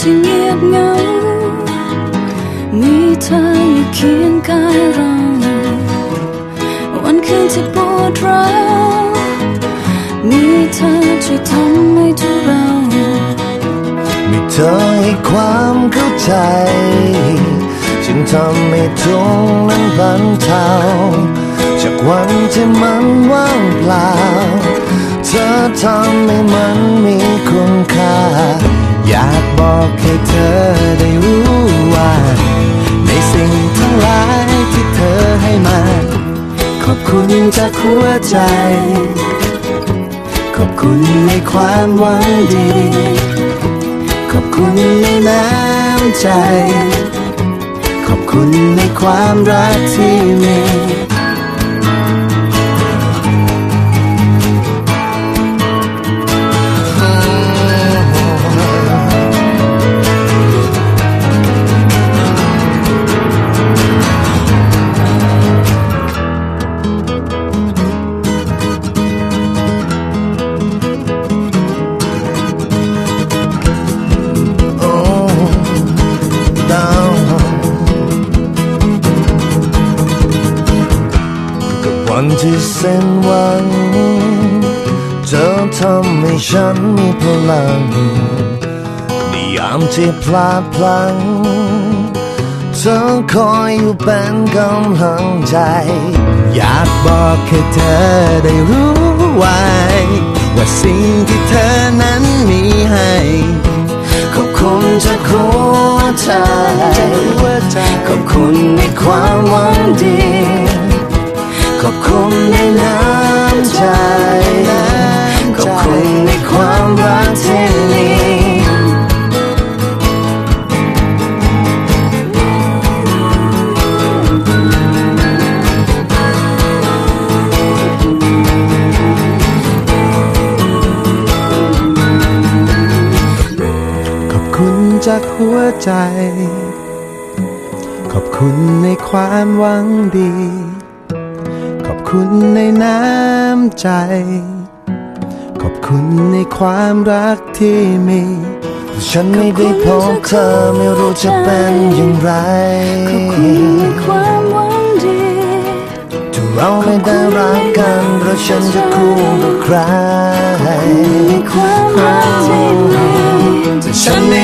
ที่เงียบเหงา มีเธออยู่เคียงกายเรา วันคืนที่ปวดร้าวมีเธอช่วยทำให้ทุกเรา มีเธอให้ความเข้าใจ จึงทำให้ทุกข์นั้นบรรเทาจากวันที่มันว่างเปล่า เธอทำให้มันมีคุณค่าอยาก บอกให้เธอได้รู้ว่า ในสิ่งทั้งหลายที่เธอให้มา ขอบคุณจากหัวใจ ขอบคุณในความหวังดี ขอบคุณในน้ำใจ ขอบคุณในความรักที่มี วันที่เส้นหวังเธอทำให้ฉันมีพลังในยามที่พลาดพลั้งเธอคอยอยู่เป็นกำลังใจ อยากบอกให้เธอได้รู้ไว้ ว่าสิ่งที่เธอนั้นมีให้ขอบคุณจากหัวใจขอบคุณในความหวัง จากหัวใจ ขอบคุณในความหวังดี ขอบคุณในน้ำใจ ขอบคุณในความรักที่มี ฉันไม่ได้พบเธอไม่รู้จะเป็นอย่างไร ขอบคุณในความหวังดีถ้าเราไม่ได้รักกันเพราะฉันจะคู่กับใครในความรักที่มีถ้าฉันไม่